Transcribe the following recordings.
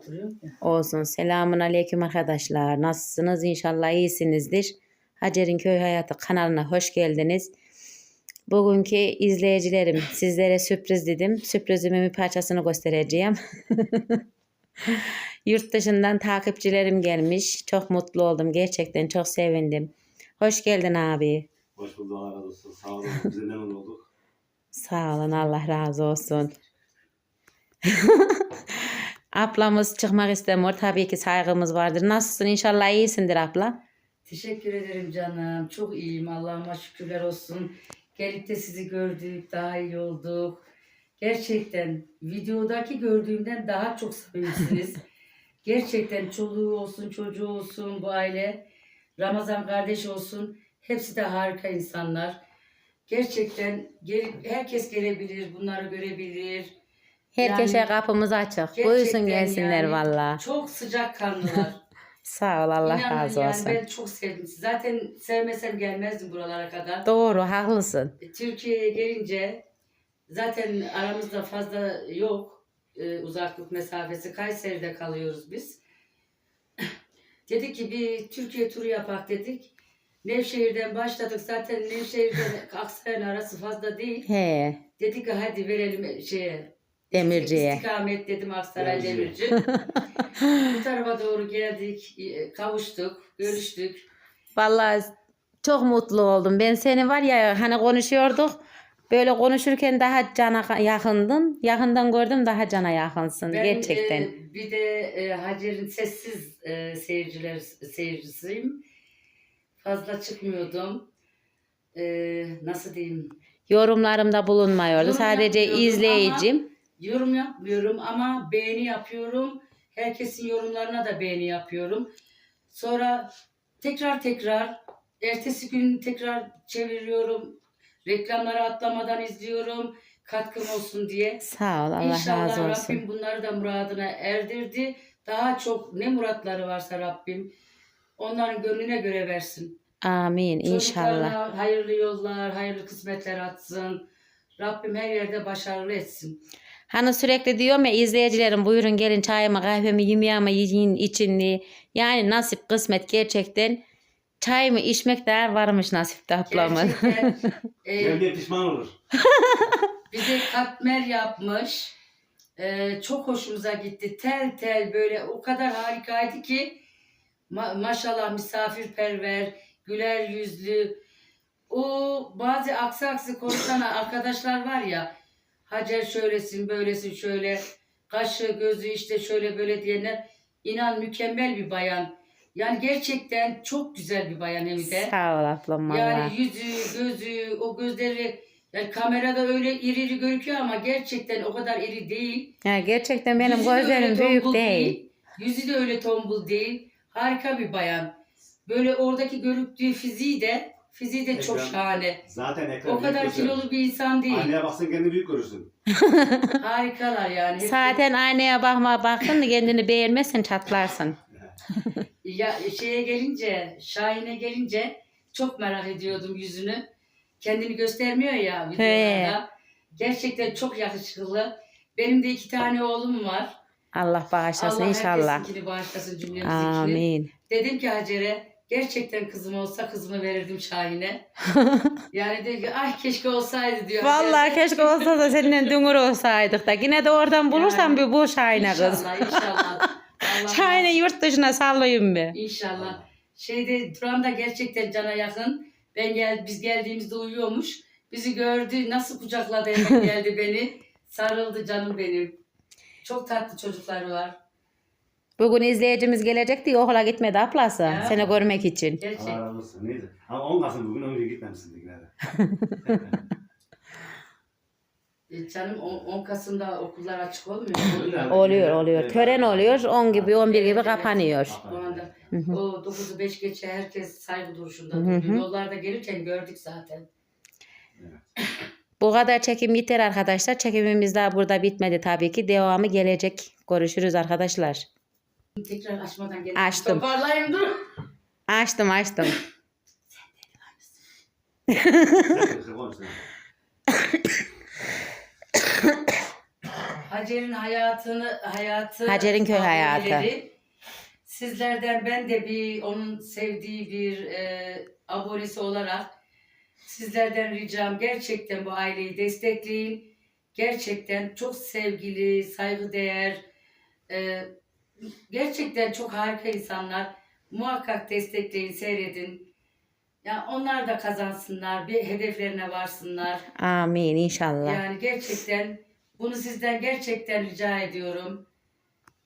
oturuyorum ya. Olsun. Selamun aleyküm arkadaşlar. Nasılsınız? İnşallah iyisinizdir. Hacer'in Köy Hayatı kanalına hoş geldiniz. Bugünkü izleyicilerim sizlere sürpriz dedim. Sürprizimin bir parçasını göstereceğim. Yurt dışından takipçilerim gelmiş. Çok mutlu oldum. Gerçekten çok sevindim. Hoş geldin abi. Hoş bulduk Allah razı olsun. Sağ olun. Biz de memnun olduk. Sağ olun. Allah razı olsun. Ablamız çıkmak istemiyor. Tabii ki saygımız vardır. Nasılsın? İnşallah iyisindir abla. Teşekkür ederim canım. Çok iyiyim. Allah'ıma şükürler olsun. Gelip de sizi gördük. Daha iyi olduk. Gerçekten videodaki gördüğümden daha çok samimisiniz. Gerçekten çoluğu olsun, çocuğu olsun, bu aile. Ramazan kardeş olsun. Hepsi de harika insanlar. Gerçekten gelip, herkes gelebilir, bunları görebilir. Herkese Yani kapımız açık. Gerçekten Buyursun gelsinler yani valla. Çok sıcak kanlılar. Sağ ol Allah İnanın razı yani olsun. ben çok sevdim. Zaten sevmesem gelmezdim buralara kadar. Doğru haklısın. Türkiye'ye gelince zaten aramızda fazla yok e, uzaklık mesafesi. Kayseri'de kalıyoruz biz. dedik ki bir Türkiye turu yapak dedik. Nevşehir'den başladık. Zaten Nevşehir'den Aksaray'ın arası fazla değil. He Dedik ki hadi verelim şeye. Demirci'ye. İstikamet dedim Aksaray Demirci. Demirci. Bu tarafa doğru geldik, e, kavuştuk, görüştük. Vallahi çok mutlu oldum. Ben seni var ya hani konuşuyorduk. Böyle konuşurken daha cana yakındın. Yakından gördüm daha cana yakınsın. Ben, Gerçekten. e, bir de e, Hacer'in sessiz e, seyirciler seyircisiyim. Fazla çıkmıyordum. E, nasıl diyeyim? Yorumlarımda bulunmuyordu. Yorum Sadece izleyicim. Yorum yapmıyorum ama beğeni yapıyorum. Herkesin yorumlarına da beğeni yapıyorum. Sonra tekrar tekrar ertesi gün tekrar çeviriyorum. Reklamları atlamadan izliyorum. Katkım olsun diye. Sağ ol Allah İnşallah razı olsun. Rabbim bunları da muradına erdirdi. Daha çok ne muratları varsa Rabbim onların gönlüne göre versin. Amin inşallah. Hayırlı yollar, hayırlı kısmetler atsın. Rabbim her yerde başarılı etsin. Hani sürekli diyorum ya izleyicilerim buyurun gelin çayımı kahvemi yemeğimi yiyin için diye. Yani nasip kısmet gerçekten çayımı içmek de varmış nasipte ablamın. Gerçekten e, Gelmeye pişman olur. bize katmer yapmış. E, çok hoşumuza gitti. Tel tel böyle o kadar harikaydı ki ma- maşallah misafirperver, güler yüzlü. O bazı aksi aksi konuşan arkadaşlar var ya Hacer şöylesin böylesin şöyle kaşı gözü işte şöyle böyle diyenler inan mükemmel bir bayan. Yani gerçekten çok güzel bir bayan hem de. Sağ ol ablam valla. Yani yüzü, gözü, o gözleri yani kamerada öyle iri iri gözüküyor ama gerçekten o kadar iri değil. Ya gerçekten benim Yüzü de öyle gözlerim büyük tombul değil. Yüzü de öyle tombul değil. Harika bir bayan. Böyle oradaki görüktüğü fiziği de fiziği de çok şahane. Zaten ekran O kadar göster. kilolu bir insan değil. Anneye baksan kendini büyük görürsün. Harikalar yani. Hepsi- Zaten aynaya bakma baktın da kendini beğenmezsen çatlarsın. Ya şeye gelince, Şahin'e gelince çok merak ediyordum yüzünü. Kendini göstermiyor ya videolarda. Gerçekten çok yakışıklı. Benim de iki tane oğlum var. Allah bağışlasın Allah inşallah. herkesinkini bağışlasın cümlemizinkini. Amin. Dedim ki Hacer'e gerçekten kızım olsa kızımı verirdim Şahin'e. yani dedi ki ay keşke olsaydı diyor. Vallahi keşke olsa da seninle dünür olsaydık da. Yine de oradan bulursam Yani, bir bul Şahin'e kız. İnşallah inşallah. Allah Şahin'i yurt dışına sallayayım bir. İnşallah. Şeyde Turan da gerçekten cana yakın. Ben gel biz geldiğimizde uyuyormuş. Bizi gördü, nasıl kucakladı geldi beni. Sarıldı canım benim. Çok tatlı çocukları var. Bugün izleyicimiz gelecek diye okula gitmedi ablası. Ya. Seni görmek için. Gerçek. Allah razı olsun. Neyse. Ama olmasın bugün ömrü gitmemişsin de. E, Canım 10 Kasım'da okullar açık olmuyor. mu? Oluyor oluyor. Tören oluyor. 10 gibi 11 gibi Evet, kapanıyor. O anda Hı hı. o 9'u 5 geçe herkes saygı duruşunda Hı duruyor. Yollarda gelirken gördük zaten. Bu kadar çekim yeter arkadaşlar. Çekimimiz daha burada bitmedi tabii ki. Devamı gelecek. Görüşürüz arkadaşlar. Tekrar açmadan gelip Açtım. toparlayayım dur. Açtım açtım. Hacer'in hayatını hayatı Hacer'in köy hayatı. Sizlerden ben de bir onun sevdiği bir e, abonesi olarak sizlerden ricam gerçekten bu aileyi destekleyin. Gerçekten çok sevgili, saygıdeğer, e, gerçekten çok harika insanlar. Muhakkak destekleyin, seyredin. Ya onlar da kazansınlar, bir hedeflerine varsınlar. Amin inşallah. Yani gerçekten bunu sizden gerçekten rica ediyorum.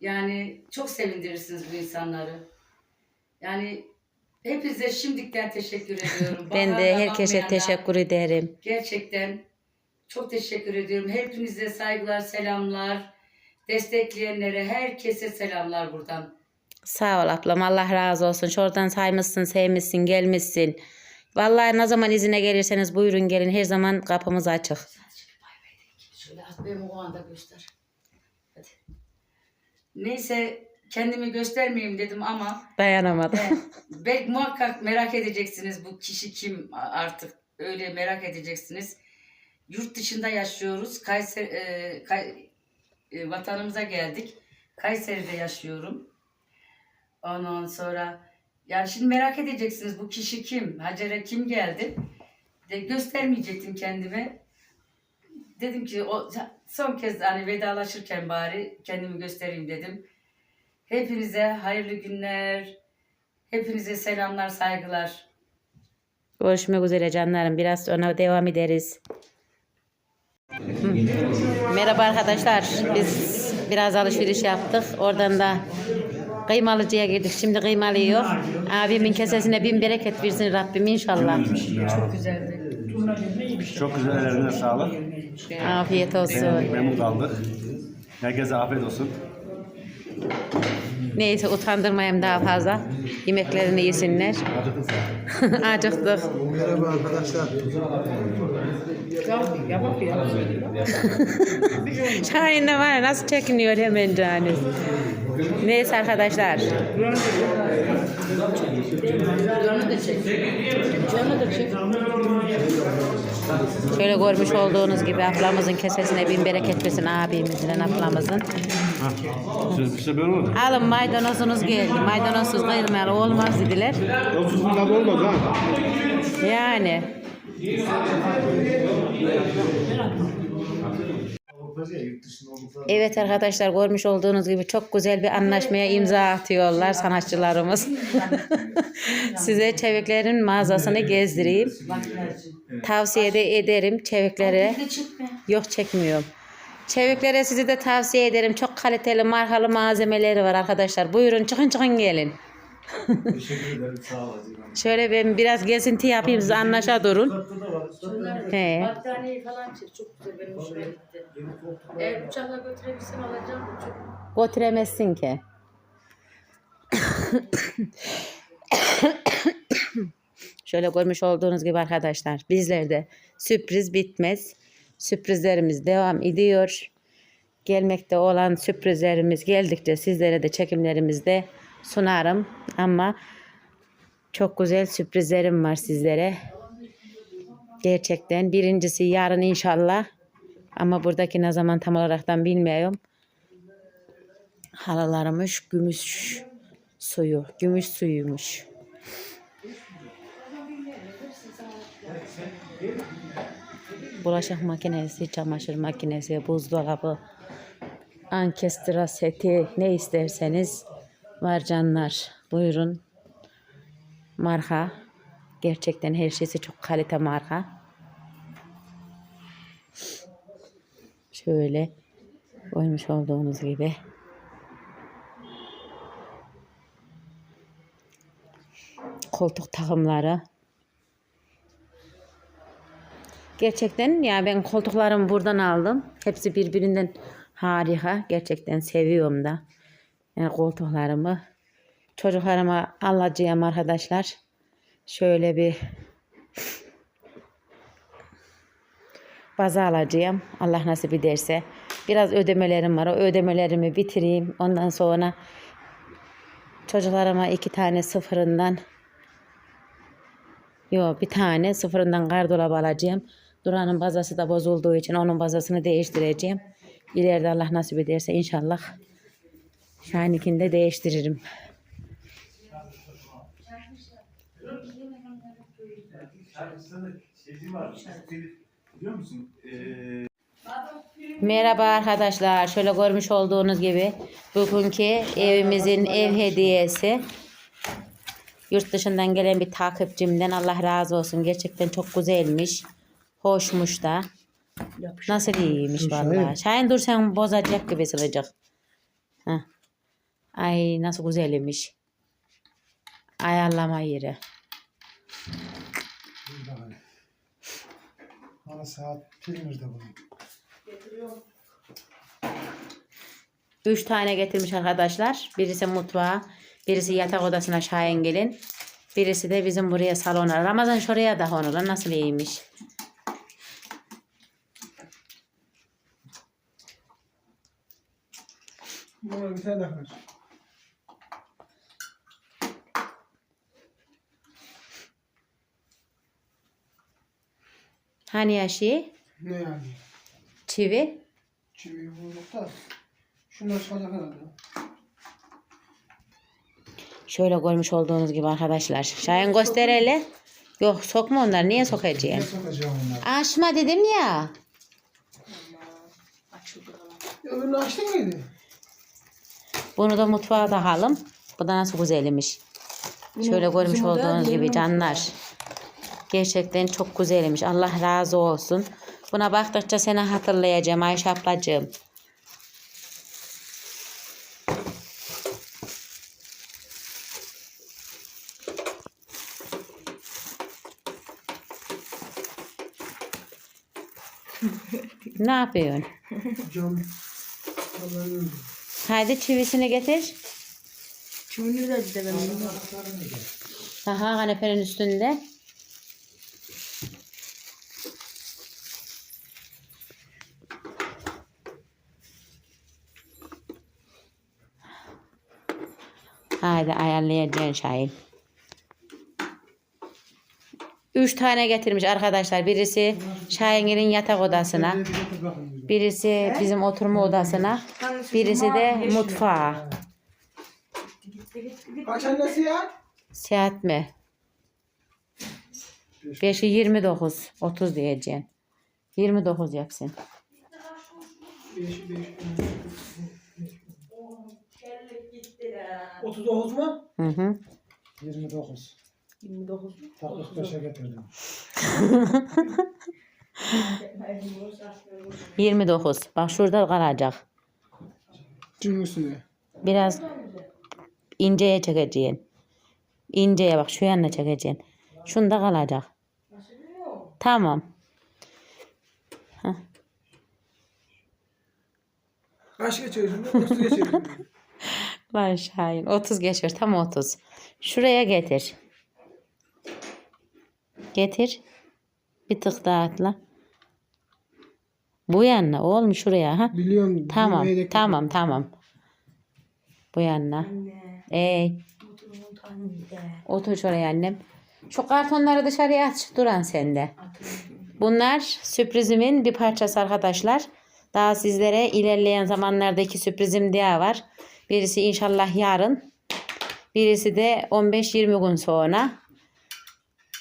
Yani çok sevindirirsiniz bu insanları. Yani hepinize şimdiden teşekkür ediyorum. ben de herkese teşekkür ederim. Gerçekten çok teşekkür ediyorum. Hepinize saygılar, selamlar. Destekleyenlere herkese selamlar buradan. Sağ ol ablam Allah razı olsun. Şuradan saymışsın, sevmişsin, gelmişsin. Vallahi ne zaman izine gelirseniz buyurun gelin. Her zaman kapımız açık. Şöyle at benim o anda göster. Hadi. Neyse kendimi göstermeyeyim dedim ama Dayanamadım. ben, belki muhakkak merak edeceksiniz bu kişi kim artık öyle merak edeceksiniz. Yurt dışında yaşıyoruz. Kayseri e, Kay- e, vatanımıza geldik. Kayseri'de yaşıyorum. Ondan sonra yani şimdi merak edeceksiniz bu kişi kim? Hacer'e kim geldi? De göstermeyecektim kendime. Dedim ki o son kez hani vedalaşırken bari kendimi göstereyim dedim. Hepinize hayırlı günler. Hepinize selamlar, saygılar. Görüşmek üzere canlarım. Biraz sonra devam ederiz. Merhaba arkadaşlar. Biz biraz alışveriş yaptık. Oradan da kıymalıcıya girdik. Şimdi kıymalı yok. Abimin kesesine bin bereket versin Rabbim inşallah. Çok güzeldi. Çok güzel ellerine sağlık. Afiyet olsun. Memnun kaldık. Herkese afiyet olsun. Neyse utandırmayayım daha fazla. Yemeklerini yesinler. Acıktık. Merhaba arkadaşlar. Şahin de var nasıl çekiniyor hemen canı. Neyse arkadaşlar. Şöyle görmüş olduğunuz gibi ablamızın kesesine bin bereket versin abimizin ablamızın. Siz bir şey böyle oldu. Alın maydanozunuz geldi. Maydanozsuz kıyılmayalı olmaz dediler. Yolsuz tadı olmaz ha. Yani. Evet arkadaşlar görmüş olduğunuz gibi çok güzel bir anlaşmaya imza atıyorlar sanatçılarımız. Size Çevikler'in mağazasını gezdireyim. Tavsiye de ederim Çeviklere. Yok çekmiyorum. Çeviklere sizi de tavsiye ederim. Çok kaliteli markalı malzemeleri var arkadaşlar. Buyurun çıkın çıkın gelin. Teşekkür ederim. Sağ olasın. Şöyle ben biraz gezinti yapayım siz anlaşa durun. He. Battaniye falan çek. Çok güzel benim hoşuma gitti. Eğer uçakla götürebilsem alacağım. Çok... Götüremezsin ki. Şöyle görmüş olduğunuz gibi arkadaşlar bizler de sürpriz bitmez. Sürprizlerimiz devam ediyor. Gelmekte olan sürprizlerimiz geldikçe sizlere de çekimlerimizde sunarım. Ama çok güzel sürprizlerim var sizlere. Gerçekten birincisi yarın inşallah. Ama buradaki ne zaman tam olaraktan bilmiyorum. Halalarmış gümüş suyu. Gümüş suyuymuş. Bulaşık makinesi, çamaşır makinesi, buzdolabı, ankestra seti ne isterseniz var canlar. Buyurun. Marka. Gerçekten her şeysi çok kalite marka. Şöyle koymuş olduğunuz gibi. koltuk takımları. Gerçekten ya ben koltuklarımı buradan aldım. Hepsi birbirinden harika. Gerçekten seviyorum da. Yani koltuklarımı. Çocuklarıma alacağım arkadaşlar. Şöyle bir baza alacağım. Allah nasip ederse. Biraz ödemelerim var. O ödemelerimi bitireyim. Ondan sonra çocuklarıma iki tane sıfırından Yo bir tane sıfırından gardolap alacağım. Duran'ın bazası da bozulduğu için onun bazasını değiştireceğim. İleride Allah nasip ederse inşallah Şahin'inkini de değiştiririm. Merhaba arkadaşlar. Şöyle görmüş olduğunuz gibi bugünkü evimizin ev hediyesi. Yurt dışından gelen bir takipçimden Allah razı olsun. Gerçekten çok güzelmiş. Hoşmuş da. Nasıl iyiymiş vallahi. Şahin dur sen bozacak gibi sıvacak. Heh. Ay nasıl güzelmiş. Ayarlama yeri. burada. Bana saat pil nerede bunun? Üç tane getirmiş arkadaşlar. Birisi mutfağa, birisi yatak odasına Şahin gelin. Birisi de bizim buraya salona. Ramazan şuraya da onurlar. Nasıl iyiymiş. Buna bir tane daha ver. Hani yaşı? Ne yani? Çivi. Çivi bulduk da. Şunlar çıkacak herhalde. Şöyle görmüş olduğunuz gibi arkadaşlar. Şahin göster hele. Yok sokma onları. Niye Ne sokacaksın? sokacağım onları? Açma dedim ya. Öbürünü açtın mıydı? Bunu da mutfağa takalım. Bu da nasıl güzelmiş. Şöyle görmüş olduğunuz gibi canlar. Gerçekten çok güzelmiş. Allah razı olsun. Buna baktıkça seni hatırlayacağım Ayşe ablacığım. ne yapıyorsun? Cam. Haydi çivisini getir. Çivini de de ben. Aha kanepenin üstünde. Haydi ayarlayacaksın Şahin. Üç tane getirmiş arkadaşlar. Birisi Şahin'in yatak odasına. Bir. Birisi bizim oturma odasına. Birisi de mutfağa. Kaç annesi ya? Seyahat mi? 5'i 29. 30 diyeceksin. 29 yapsın. Beş, beş, Otuz dokuz mu? Hı hı. Yirmi dokuz. 29. Taklık beşe getirdim. 29. Bak şurada kalacak. Cüm üstüne. Biraz inceye çekeceksin. İnceye bak şu yanına çekeceksin. Şunda kalacak. Tamam. Kaç geçiyorsun? Otuz geçiyorsun. Lan Şahin 30 geçiyor tam 30. Şuraya getir. Getir. Bir tık daha atla. Bu yanına oğlum şuraya ha. Biliyorum. Tamam tamam tamam. Bu yanına. Anne. Ey de. otur şuraya annem. Şu kartonları dışarıya at duran sende. Bunlar sürprizimin bir parçası arkadaşlar. Daha sizlere ilerleyen zamanlardaki sürprizim diye var. Birisi inşallah yarın. Birisi de 15-20 gün sonra.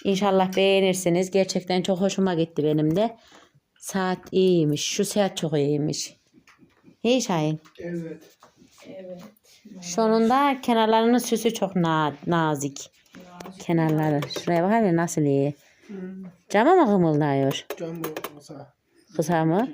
İnşallah beğenirsiniz. Gerçekten çok hoşuma gitti benim de. Saat iyiymiş. Şu saat çok iyiymiş. İyi Şahin. Evet. Evet. Sonunda kenarlarının süsü çok na- nazik. Kenarları. Şuraya bak hele nasıl iyi. Cama mı kımıldıyor? Cam bu masa. Kısa mı?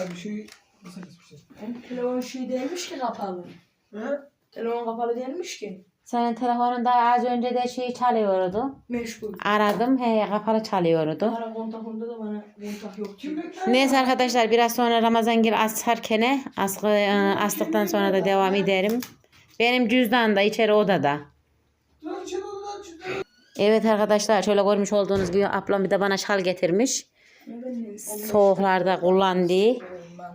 Abi şey... Kısa kısa bir şey. Hem telefon şey değilmiş ki kapalı. Ha? Telefon kapalı değilmiş ki. Senin telefonunda az önce de şey çalıyordu. Meşgul. Aradım he kapalı çalıyordu. Para kontakında da bana kontak yok. Kim? Neyse arkadaşlar biraz sonra Ramazan gir asarkene askı, e, astıktan sonra da devam ederim. Benim cüzdan da içeri odada. Evet arkadaşlar şöyle görmüş olduğunuz gibi ablam bir de bana şal getirmiş. Soğuklarda kullandığı.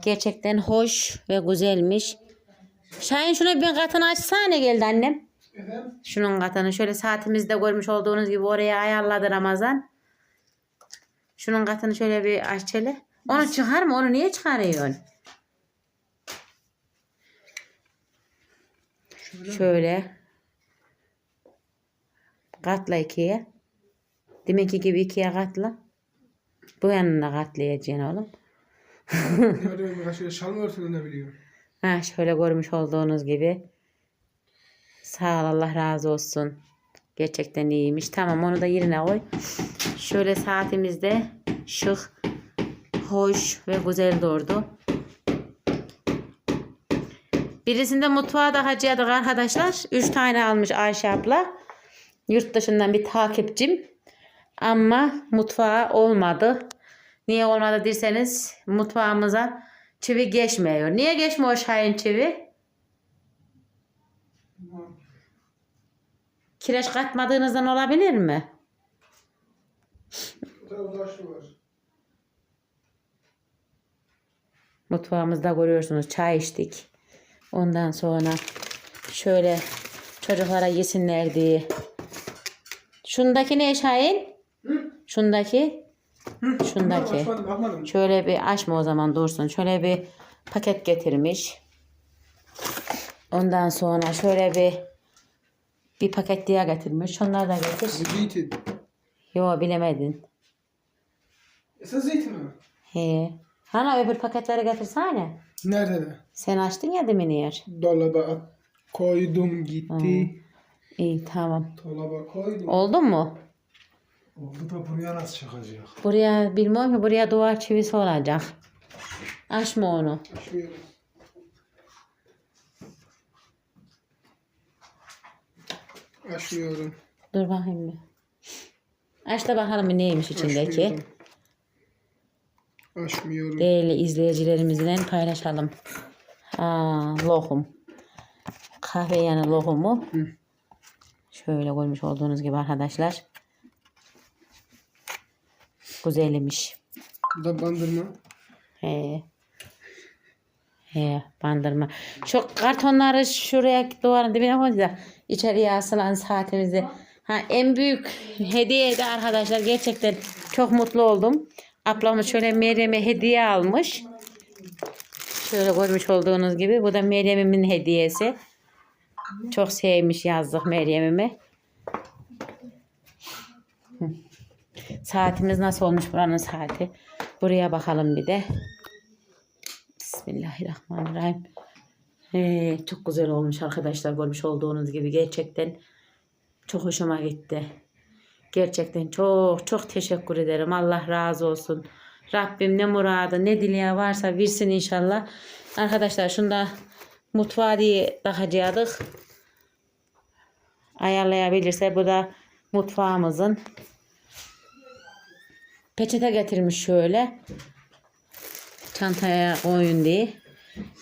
Gerçekten hoş ve güzelmiş. Şahin şunu bir katını açsana geldi annem. Efendim? Şunun katını şöyle saatimizde görmüş olduğunuz gibi oraya ayarladı Ramazan. Şunun katını şöyle bir aç çele. Onu çıkar mı? Onu niye çıkarıyorsun? Şöyle. şöyle. Katla ikiye. Demek ki gibi ikiye katla. Bu yanına katlayacaksın oğlum. Şöyle şal mı örtülebiliyor? Ha şöyle görmüş olduğunuz gibi. Sağ ol Allah razı olsun. Gerçekten iyiymiş. Tamam onu da yerine koy. Şöyle saatimizde şık, hoş ve güzel durdu. Birisinde mutfağa da harcadık arkadaşlar. Üç tane almış Ayşe abla. Yurt dışından bir takipçim. Ama mutfağa olmadı. Niye olmadı derseniz mutfağımıza çivi geçmiyor. Niye geçmiyor Şahin çivi? Kireç katmadığınızdan olabilir mi? Mutfağımızda görüyorsunuz çay içtik. Ondan sonra şöyle çocuklara yesinler diye. Şundaki ne Şahin? Şundaki? Şundaki. Bakmadım bakmadım. Şöyle bir açma o zaman dursun. Şöyle bir paket getirmiş. Ondan sonra şöyle bir bir paket diye getirmiş. Şunları da getir. Zeytin. Yo bilemedin. Esas zeytin mi? He. Hani öbür paketleri getirsene. Nerede de? Sen açtın ya demin yer. Dolaba koydum gitti. İyi tamam. Dolaba koydum. Oldu mu? Oldu da buraya nasıl çıkacak? Buraya bilmiyorum ki buraya duvar çivisi olacak. Açma onu. Açmıyorum. Açmıyorum. Dur bakayım bir. Aç da bakalım bir neymiş içindeki. Açmıyorum. Açmıyorum. Değerli izleyicilerimizle paylaşalım. Ha, lohum. Kahve yanı lohumu. Şöyle koymuş olduğunuz gibi arkadaşlar. Güzelmiş. Bu da bandırma. He. He, bandırma. Şu kartonları şuraya duvarın dibine da içeriye asılan saatimizi. Ha, en büyük hediye de arkadaşlar gerçekten çok mutlu oldum. Ablamız şöyle Meryem'e hediye almış. Şöyle görmüş olduğunuz gibi. Bu da Meryem'imin hediyesi. Çok sevmiş yazdık Meryem'ime. Saatimiz nasıl olmuş buranın saati? Buraya bakalım bir de. Bismillahirrahmanirrahim. Ee, çok güzel olmuş arkadaşlar görmüş olduğunuz gibi gerçekten çok hoşuma gitti. Gerçekten çok çok teşekkür ederim. Allah razı olsun. Rabbim ne muradı ne dileği varsa versin inşallah. Arkadaşlar şunda mutfağı diye takacaktık. Ayarlayabilirse bu da mutfağımızın peçete getirmiş şöyle çantaya koyun diye.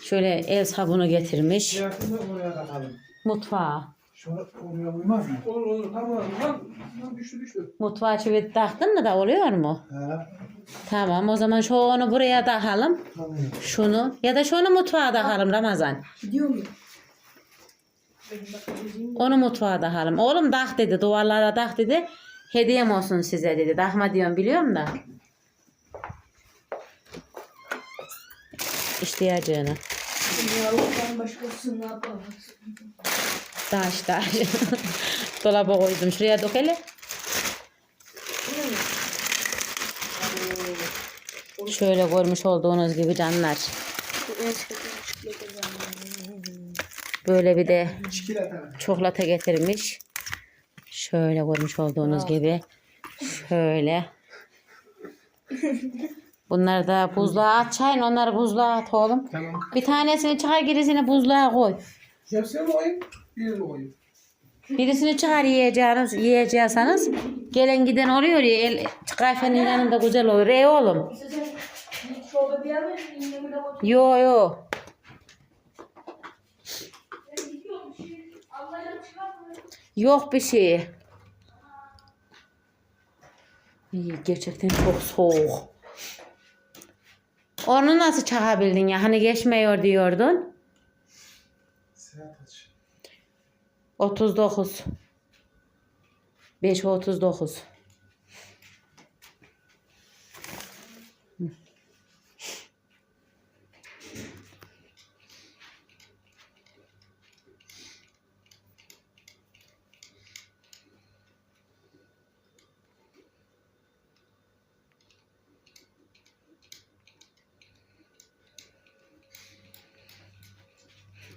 Şöyle el sabunu getirmiş. Yakında oraya takalım. Mutfağa. Şöyle oraya uymaz mı? Olur olur tamam. Lan, düştü düştü. Mutfağa çivi taktın mı da oluyor mu? Ha, Tamam o zaman şu onu buraya takalım. tamam. Şunu ya da şunu mutfağa takalım Ramazan. Gidiyor mu? Onu mutfağa takalım. Oğlum tak dedi duvarlara tak dedi. Hediyem olsun size dedi. Takma diyorum biliyorum da. İhtiyacını. Yavrudan başkası ne yapar? Taş taş. Dolaba koydum. Şuraya dök hele. Şöyle görmüş olduğunuz gibi canlar. Böyle bir de çikolata getirmiş. Şöyle görmüş olduğunuz gibi. Şöyle. Bunları da buzluğa at çayın. Onları buzluğa at oğlum. Tamam. Bir tanesini çıkar gerisini buzluğa koy. Hepsini mi koyayım? Birini mi koyayım? Birisini çıkar yiyeceğiniz, yiyecekseniz gelen giden oluyor ya el, kahvenin yanında güzel olur. Ey oğlum. Yo yo. Yok bir şey. İyi, gerçekten çok soğuk. Onu nasıl çakabildin ya? Hani geçmiyor diyordun. Saat aç. 39. 5 39.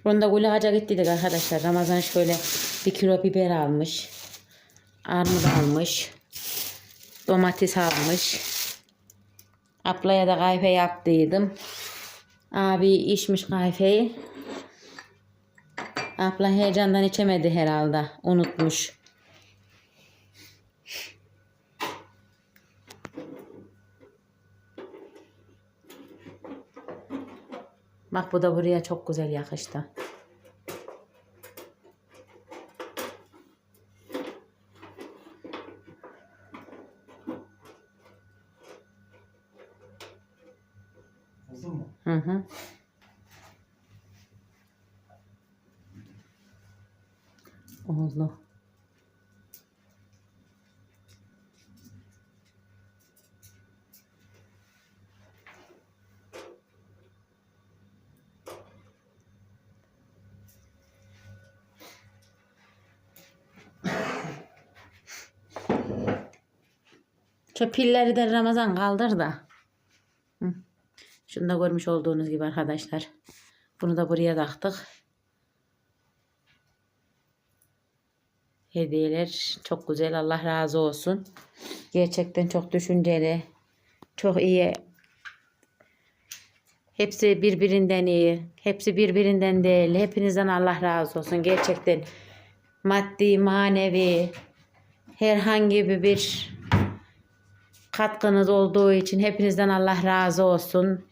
Ronda Gülağaç'a gittiydik arkadaşlar. Ramazan şöyle bir kilo biber almış. Armut almış. Domates almış. Ablaya da kahve yaptıydım. Abi içmiş kahveyi. Abla heyecandan içemedi herhalde. Unutmuş. Bak bu da buraya çok güzel yakıştı. Oldu mu? Hı hı. Oldu. Şu pilleri de Ramazan kaldır da. Şunu da görmüş olduğunuz gibi arkadaşlar. Bunu da buraya taktık. Hediyeler çok güzel. Allah razı olsun. Gerçekten çok düşünceli. Çok iyi. Hepsi birbirinden iyi. Hepsi birbirinden değil. Hepinizden Allah razı olsun. Gerçekten maddi, manevi herhangi bir katkınız olduğu için hepinizden Allah razı olsun.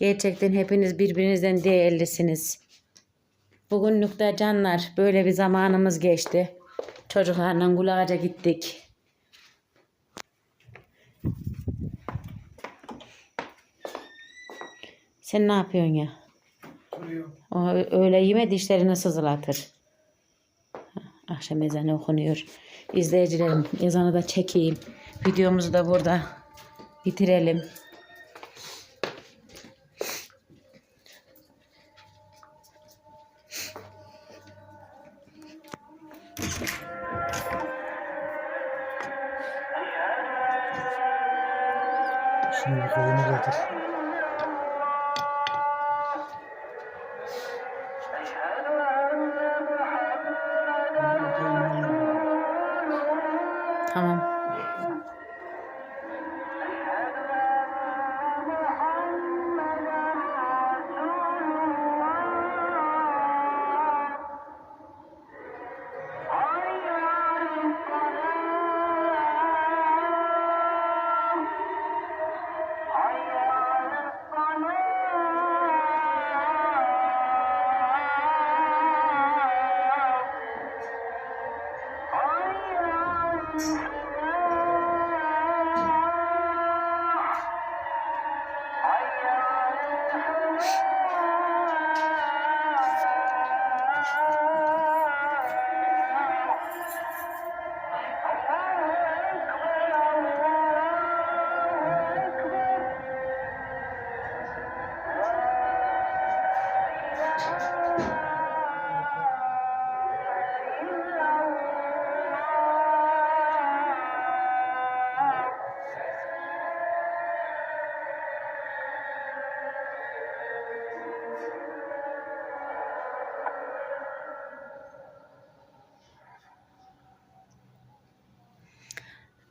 Gerçekten hepiniz birbirinizden değerlisiniz. Bugünlük de canlar böyle bir zamanımız geçti. Çocuklarla Gulağaç'a gittik. Sen ne yapıyorsun ya? O öyle yeme dişlerini sızılatır. Akşam ezanı okunuyor. İzleyicilerim ezanı da çekeyim. Videomuzu da burada bitirelim.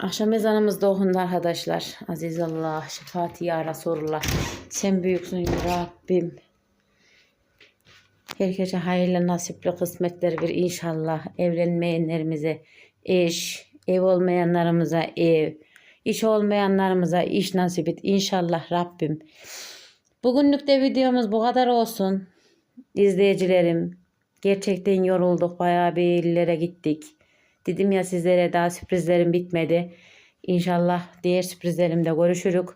Akşam ezanımız da okundu arkadaşlar. Aziz Allah, şefaati ya Resulullah. Sen büyüksün ya Rabbim. Herkese hayırlı nasipli kısmetler bir inşallah. Evlenmeyenlerimize eş, ev olmayanlarımıza ev, iş olmayanlarımıza iş nasip et. İnşallah Rabbim. Bugünlük de videomuz bu kadar olsun. İzleyicilerim, gerçekten yorulduk. Bayağı bir illere gittik. Dedim ya sizlere daha sürprizlerim bitmedi. İnşallah diğer sürprizlerimde görüşürük.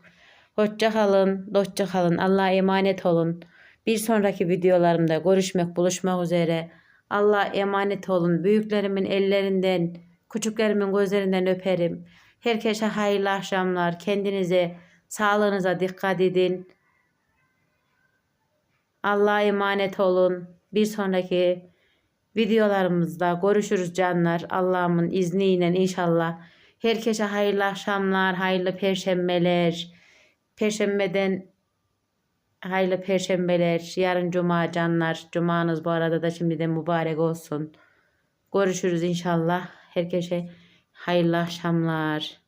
Hoşça kalın, dostça kalın. Allah'a emanet olun. Bir sonraki videolarımda görüşmek, buluşmak üzere. Allah'a emanet olun. Büyüklerimin ellerinden, küçüklerimin gözlerinden öperim. Herkese hayırlı akşamlar. Kendinize, sağlığınıza dikkat edin. Allah'a emanet olun. Bir sonraki videolarımızda görüşürüz canlar. Allah'ımın izniyle inşallah. Herkese hayırlı akşamlar, hayırlı perşembeler. Perşembeden hayırlı perşembeler. Yarın cuma canlar. Cumanız bu arada da şimdiden mübarek olsun. Görüşürüz inşallah. Herkese hayırlı akşamlar.